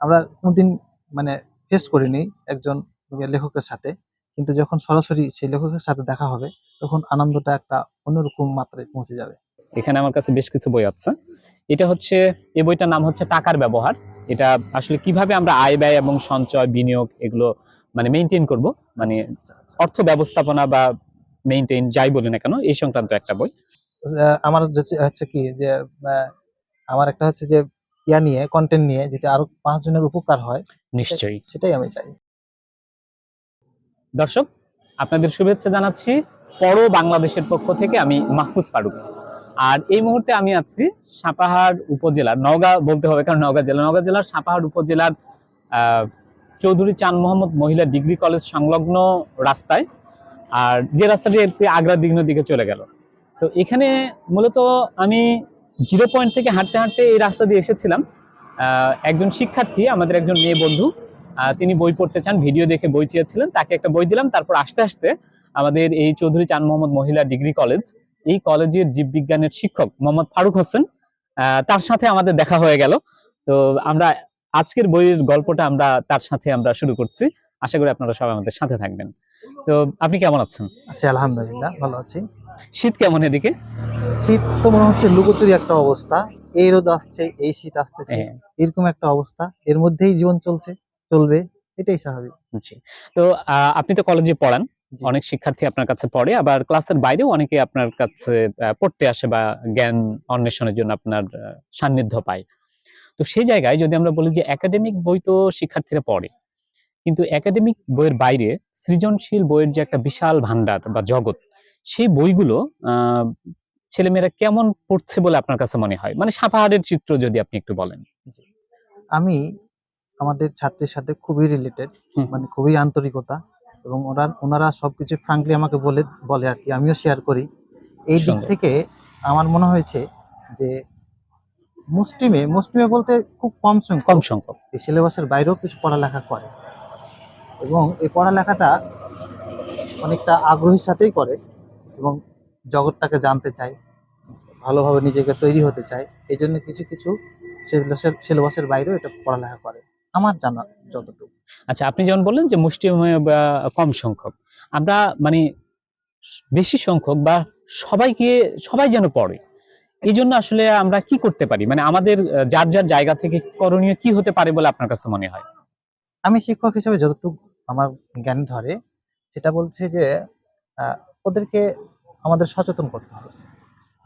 আমরা কোনোদিন মানে ফেস করিনি একজন লেখকের সাথে। কিন্তু যখন সরাসরি সেই লেখকের সাথে দেখা হবে তখন আনন্দটা একটা অন্যরকম মাত্রায় পৌঁছে যাবে। এখানে আমার কাছে বেশ কিছু বই আছে। এটা হচ্ছে এই বইটার নাম হচ্ছে টাকার ব্যবহার। এটা আসলে কীভাবে আমরা আয় ব্যয় এবং সঞ্চয় বিনিয়োগ এগুলো মানে মেনটেন করব? মানে আচ্ছা, আচ্ছা। অর্থ ব্যবস্থাপনা বা মেনটেন যাই বলি না কেন এই সংক্রান্ত একটা বই। আমার হচ্ছে কি যে আমার একটা হচ্ছে যে ইয়া নিয়ে কন্টেন্ট নিয়ে যদি আরও পাঁচ জনের উপকার হয় নিশ্চয়ই। সেটাই আমি চাই। দর্শক আপনাদের শুভেচ্ছা জানাচ্ছি পরো বাংলাদেশের পক্ষ থেকে আমি মাহফুজ ফারুক। আর এই মুহূর্তে আমি আছি সাপাহার উপজেলার নওগাঁ বলতে হবে কারণ নওগাঁ জেলা। নওগাঁ জেলার সাপাহার উপজেলার আহ, চৌধুরী চাঁদ মোহাম্মদ মহিলা ডিগ্রি কলেজ সংলগ্ন রাস্তায়। আর যে রাস্তাটি একটু আগ্রা দিঘির দিকে চলে গেল। তো এখানে মূলত আমি জিরো পয়েন্ট থেকে হাঁটতে হাঁটতে এই রাস্তা দিয়ে এসেছিলাম। একজন শিক্ষার্থী, আমাদের একজন মেয়ে বন্ধু তিনি বই পড়তে চান, ভিডিও দেখে বই চেয়েছিলেন, তাকে একটা বই দিলাম, তারপর আস্তে আস্তে আমাদের এই চৌধুরী চান মোহাম্মদ মহিলা ডিগ্রি কলেজ, এই কলেজের জীববিজ্ঞানের শিক্ষক মোহাম্মদ ফারুক হোসেন তার সাথে আমাদের দেখা হয়ে গেল। তো আমরা আজকের বইয়ের গল্পটা আমরা তার সাথে আমরা শুরু করছি। আশা করি আপনারা সবাই আমাদের সাথে থাকবেন। তো আপনি কেমন আছেন? আচ্ছা আলহামদুলিল্লাহ ভালো আছি। শীত কেমন এদিকে? শীত তো মনে হচ্ছে লুকোচুরি একটা অবস্থা। এই রোদ আসছে এই শীত আসতেছে হ্যাঁ, এরকম একটা অবস্থা। এর মধ্যেই জীবন চলছে চলবে এটাই স্বাভাবিক। তো আহ, আপনি তো কলেজে পড়ান অনেক শিক্ষার্থী আপনার কাছে পড়ে আবার ক্লাসের বাইরেও অনেকে আপনার কাছে পড়তে আসে বা জ্ঞান অন্বেষণের জন্য আপনার সান্নিধ্য পায়। তো সেই জায়গায় যদি আমরা বলি যে একাডেমিক বই তো শিক্ষার্থীরা পড়ে কিন্তু একাডেমিক বইয়ের বাইরে সৃজনশীল বইয়ের যে একটা বিশাল ভান্ডার বা জগৎ সেই বইগুলো ছেলেমেয়েরা কেমন পড়ছে বলে আপনার কাছে মনে হয়? মানে সাপাহারের চিত্র যদি আপনি একটু বলেন। আমি আমাদের ছাত্রের সাথে খুবই রিলেটেড মানে খুবই আন্তরিকতা এবং ওরা ওনারা সবকিছু ফ্রাঙ্কলি আমাকে বলে বলে আর কি আমিও শেয়ার করি। এই দিক থেকে আমার মনে হয়েছে যে মুসলিমে মুসলিমে বলতে খুব কম সংখ্যক। কম সংখ্যক। এই সিলেবাসের বাইরেও কিছু পড়ালেখা করে। এবং এই পড়ালেখাটা অনেকটা আগ্রহীর সাথেই করে এবং জগৎটাকে জানতে চায় ভালোভাবে নিজেকে তৈরি হতে চায়। এই জন্য কিছু কিছু সিলেবাসের সিলেবাসের বাইরেও এটা পড়ালেখা করে। আমার জানা যতটুকু। আচ্ছা আপনি যেমন বললেন যে মুষ্টিমেয় বা কম সংখ্যক আমরা মানে বেশি সংখ্যক বা সবাইকে সবাই যেন পড়ে এই জন্য আসলে আমরা কি করতে পারি? মানে আমাদের যার যার জায়গা থেকে করণীয় কি হতে পারে বলে আপনার কাছে মনে হয়? আমি শিক্ষক হিসেবে যতটুকু আমার জ্ঞান ধরে সেটা বলছে যে ওদেরকে আমাদের সচেতন করতে হবে।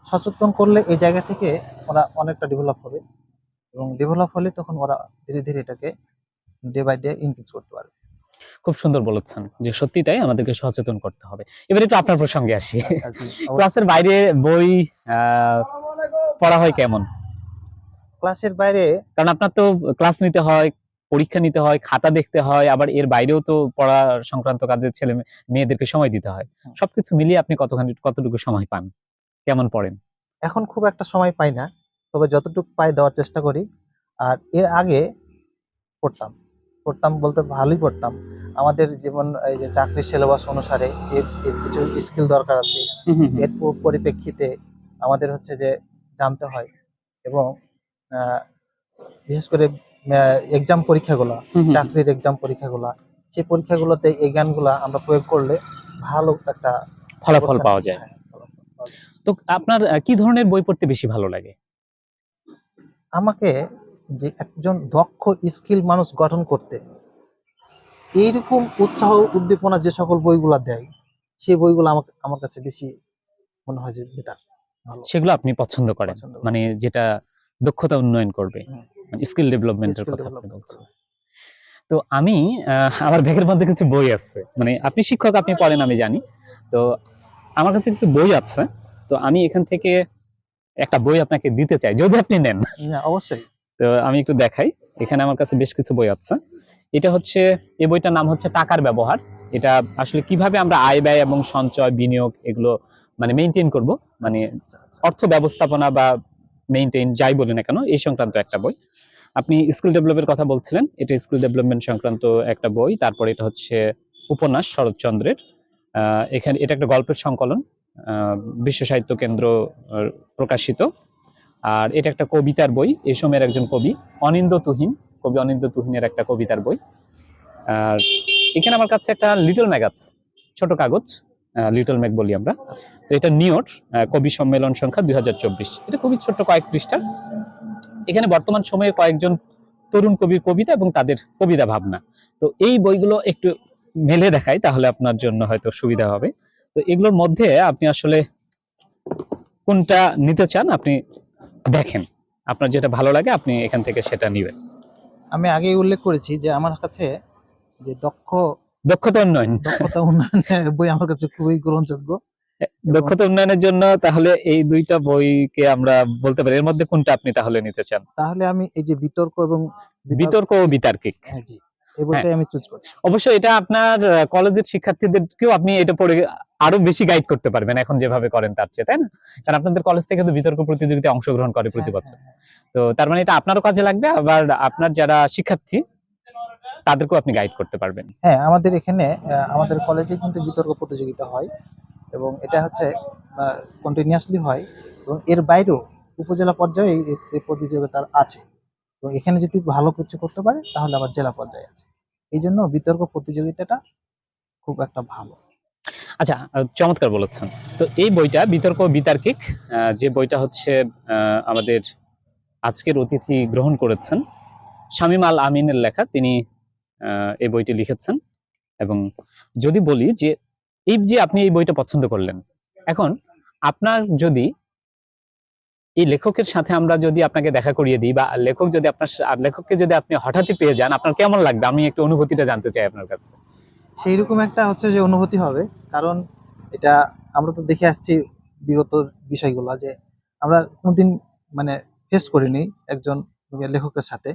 সচেতন করলে এই জায়গা থেকে ওরা অনেকটা ডেভেলপ হবে এবং ডেভেলপ হলে তখন ওরা ধীরে ধীরে এটাকে ডে বাই ডে ইনক্রিজ করতে পারবে। খুব সুন্দর বলেছেন যে সত্যি তাই আমাদেরকে সচেতন করতে হবে। এবার একটু আপনার প্রসঙ্গে আসি। আচ্ছা, অবশ্যই। ক্লাসের বাইরে বই আহ, পড়া হয় কেমন? ক্লাসের বাইরে কারণ আপনার তো ক্লাস নিতে হয় পরীক্ষা নিতে হয় খাতা দেখতে হয় আবার এর বাইরেও তো পড়া সংক্রান্ত কাজে ছেলে মেয়েদেরকে সময় দিতে হয়। সবকিছু মিলিয়ে আপনি কতখানি কতটুকু সময় পান? কেমন পড়েন? এখন খুব একটা সময় পাই না তবে যতটুকু পাই দেওয়ার চেষ্টা করি। আর এর আগে পড়তাম পড়তাম বলতে ভালোই পড়তাম। আমাদের যেমন এই যে চাকরির সিলেবাস অনুসারে এর এর কিছু স্কিল দরকার আছে। এর পরিপ্রেক্ষিতে আমাদের হচ্ছে যে জানতে হয় এবং বিশেষ করে এক্সাম পরীক্ষাগুলো চাকরির এক্সাম পরীক্ষাগুলো সেই পরীক্ষাগুলোতে এই জ্ঞানগুলা আমরা প্রয়োগ করলে ভালো একটা ফলাফল পাওয়া যায়। হ্যাঁ, পাওয়া যায়। তো আপনার কি ধরনের বই পড়তে বেশি ভালো লাগে? আমাকে যে একজন দক্ষ স্কিল মানুষ গঠন করতে এইরকম উৎসাহ উদ্দীপনা যে সকল বইগুলা দেয় সেই বইগুলো আমাকে আমার কাছে বেশি মনে হয় যে বেটার সেগুলো আপনি পছন্দ করেন? মানে যেটা দক্ষতা উন্নয়ন করবে। মানে স্কিল ডেভেলপমেন্টের কথা আপনি বলছেন। তো আমি আমার ব্যাগের মধ্যে কিছু বই আছে। মানে আপনি শিক্ষক আপনি পড়েন আমি জানি। তো আমার কাছে কিছু বই আছে। তো আমি এখান থেকে একটা বই আপনাকে দিতে চাই যদি আপনি নেন। হ্যাঁ, অবশ্যই। তো আমি একটু দেখাই। এখানে আমার কাছে বেশ কিছু বই আছে। এটা হচ্ছে এই বইটার নাম হচ্ছে টাকার ব্যবহার। এটা আসলে কীভাবে আমরা আয় ব্যয় এবং সঞ্চয় বিনিয়োগ এগুলো মানে মেনটেন করব? মানে আচ্ছা, আচ্ছা। অর্থ ব্যবস্থাপনা বা মেইনটেইন যাই বলি না কেন, এই সংক্রান্ত একটা বই। আপনি স্কিল ডেভেলপের কথা বলছিলেন, এটা স্কিল ডেভেলপমেন্ট সংক্রান্ত একটা বই, তারপর এটা হচ্ছে উপন্যাস শরৎচন্দ্রের। এখানে এটা একটা গল্পের সংকলন বিশ্ব সাহিত্য কেন্দ্র প্রকাশিত। আর এটা একটা কবিতার বই, এই সময়ের একজন কবি অনিন্দ তুহিন, কবি অনিন্দ্য তুহিনের একটা কবিতার বই। আর এখানে আমার কাছে একটা লিটল ম্যাগাজ ছোট কাগজ লিটল ম্যাগ বলি আমরা। তো এটা আহ, কবি সম্মেলন সংখ্যা দুই এটা খুবই ছোট্ট কয়েক পৃষ্ঠার। এখানে বর্তমান সময়ে কয়েকজন তরুণ কবির কবিতা এবং তাদের কবিতা ভাবনা। তো এই বইগুলো একটু মেলে দেখাই তাহলে আপনার জন্য হয়তো সুবিধা হবে। তো এগুলোর মধ্যে আপনি আসলে কোনটা নিতে চান আপনি দেখেন। আপনার যেটা ভালো লাগে আপনি এখান থেকে সেটা নেবেন। আমি আগেই উল্লেখ করেছি যে আমার কাছে যে দক্ষ দক্ষতা উন্নয়ন। দক্ষতা উন্নয়নের বই আমার কাছে খুবই গ্রহণযোগ্য। দক্ষতা উন্নয়নের জন্য তাহলে এই দুইটা বইকে আমরা বলতে পারি। এর মধ্যে কোনটা আপনি তাহলে নিতে চান? তাহলে আমি এই যে বিতর্ক এবং বিতর্ক ও বিতার্কিক। হ্যাঁ জি। এই বইটাই আমি চুজ করছি। অবশ্যই এটা আপনার কলেজের শিক্ষার্থীদেরকেও আপনি এটা পড়ে আরও বেশি গাইড করতে পারবেন এখন যেভাবে করেন তার চেয়ে তাই না? কারণ আপনাদের কলেজ থেকে তো বিতর্ক প্রতিযোগিতায় অংশগ্রহণ করে প্রতি হ্যাঁ, বছর। হ্যাঁ, হ্যাঁ। তো তার মানে এটা আপনারও কাজে লাগবে। আবার আপনার যারা শিক্ষার্থী তাদেরকেও আপনি গাইড করতে পারবেন। হ্যাঁ আমাদের এখানে আমাদের কলেজে কিন্তু বিতর্ক প্রতিযোগিতা হয় এবং এটা হচ্ছে কন্টিনিউয়াসলি হয় এবং এর বাইরেও উপজেলা পর্যায়ে এই- প্রতিযোগিতা আছে। এবং এখানে যদি ভালো কিছু করতে পারে তাহলে আবার জেলা পর্যায়ে আছে। এই জন্য বিতর্ক প্রতিযোগিতাটা খুব একটা ভালো। আচ্ছা চমৎকার বলেছেন। তো এই বইটা বিতর্ক বিতার্কিক যে বইটা হচ্ছে আমাদের আজকের অতিথি গ্রহণ করেছেন শামীম আল আমিনের লেখা। তিনি এই বইটি লিখেছেন। এবং যদি বলি যে, এই যে আপনি এই বইটা পছন্দ করলেন, এখন আপনার যদি এই লেখকের সাথে আমরা যদি আপনাকে দেখা করিয়ে দিই বা লেখক যদি আপনার লেখককে যদি আপনি হঠাৎই পেয়ে যান, আপনার কেমন লাগবে? আমি একটু অনুভূতিটা জানতে চাই আপনার কাছে। সেই রকম একটা হচ্ছে যে অনুভূতি হবে, কারণ এটা আমরা তো দেখে আসছি বিগত বিষয়গুলো যে আমরা কোনোদিন মানে ফেস করিনি একজন লেখকের সাথে।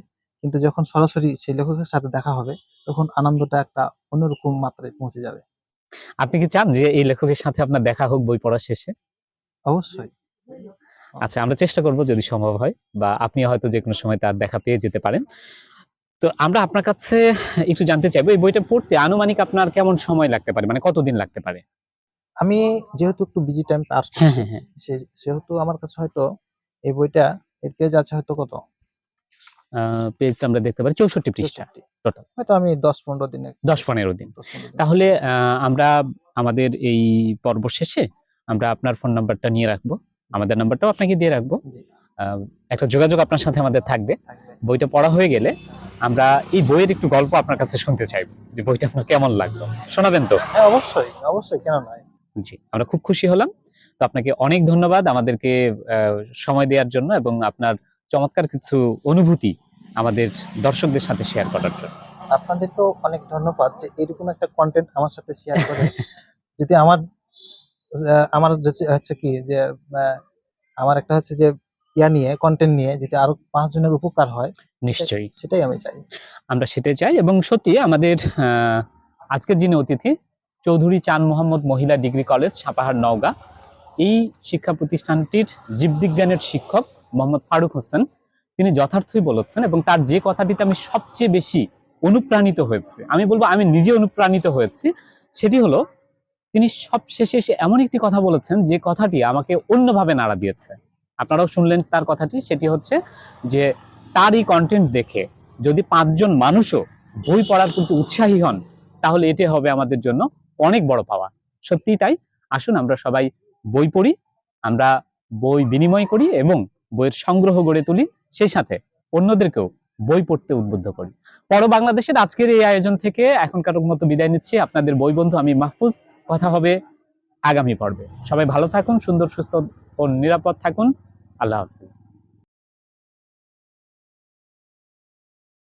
কিন্তু যখন সরাসরি সেই লেখকের সাথে দেখা হবে তখন আনন্দটা একটা অন্যরকম মাত্রায় পৌঁছে যাবে। আপনি কি চান যে এই লেখকের সাথে আপনার দেখা হোক বই পড়া শেষে? অবশ্যই। আচ্ছা আমরা চেষ্টা করব যদি সম্ভব হয় বা আপনি হয়তো যে কোনো সময় তার দেখা পেয়ে যেতে পারেন। তো আমরা আপনার কাছে একটু জানতে চাইব এই বইটা পড়তে আনুমানিক আপনার কেমন সময় লাগতে পারে? মানে কতদিন লাগতে পারে? আমি যেহেতু একটু বিজি টাইম পার হ্যাঁ হ্যাঁ হ্যাঁ। সে- সেহেতু আমার কাছে হয়তো এই বইটা এর পেজ আছে হয়তো কত? পেজটা আমরা দেখতে পারি চৌষট্টি পৃষ্ঠা 64 total। হয়তো আমি দশ পনেরো দিনে দশ পনেরো দিন। তাহলে আমরা আমাদের এই পর্ব শেষে আমরা আপনার ফোন নাম্বারটা নিয়ে রাখব। আমাদের নাম্বারটাও আপনাকে দিয়ে রাখব। একটা যোগাযোগ আপনার সাথে আমাদের থাকবে। বইটা পড়া হয়ে গেলে আমরা এই বইয়ের একটু গল্প আপনার কাছে শুনতে চাইব যে বইটা আপনার কেমন লাগল। শোনাবেন তো? হ্যাঁ অবশ্যই অবশ্যই কেন নয়। জি আমরা খুব খুশি হলাম। তো আপনাকে অনেক ধন্যবাদ আমাদেরকে আহ, সময় দেওয়ার জন্য এবং আপনার চমৎকার কিছু অনুভূতি আমাদের দর্শকদের সাথে শেয়ার করার জন্য। আপনাদের তো অনেক ধন্যবাদ যে এরকম একটা কন্টেন্ট আমার সাথে শেয়ার করে। যদি আমার আমার হচ্ছে- কি যে আমার একটা হচ্ছে যে ইয়া নিয়ে কন্টেন্ট নিয়ে যদি আরও পাঁচ জনের উপকার হয় নিশ্চয়ই। সেটাই আমি চাই। আমরা সেটাই চাই এবং সত্যি আমাদের আহ, আজকের যিনি অতিথি চৌধুরী চান মোহাম্মদ মহিলা ডিগ্রি কলেজ সাপাহার নওগাঁ। এই শিক্ষা প্রতিষ্ঠানটির জীববিজ্ঞানের শিক্ষক মোহাম্মদ ফারুক হোসেন। তিনি যথার্থই বলেছেন এবং তার যে কথাটিতে আমি সবচেয়ে বেশি অনুপ্রাণিত হয়েছে, আমি বলব আমি নিজে অনুপ্রাণিত হয়েছি, সেটি হলো তিনি সব শেষে এসে এমন একটি কথা বলেছেন যে কথাটি আমাকে অন্যভাবে নাড়া দিয়েছে। আপনারাও শুনলেন তার কথাটি, সেটি হচ্ছে যে তার এই কন্টেন্ট দেখে যদি পাঁচজন মানুষও বই পড়ার কিন্তু উৎসাহী হন, তাহলে এটি হবে আমাদের জন্য অনেক বড় পাওয়া। সত্যি তাই, আসুন আমরা সবাই বই পড়ি, আমরা বই বিনিময় করি এবং বইয়ের সংগ্রহ গড়ে তুলি। সেই সাথে অন্যদেরকেও বই পড়তে উদ্বুদ্ধ করি। পর বাংলাদেশের আজকের এই আয়োজন থেকে এখনকার মতো বিদায় নিচ্ছি। আপনাদের বই বন্ধু আমি মাহফুজ। কথা হবে আগামী পর্বে। সবাই ভালো থাকুন, সুন্দর, সুস্থ ও নিরাপদ থাকুন। আল্লাহ হাফিজ।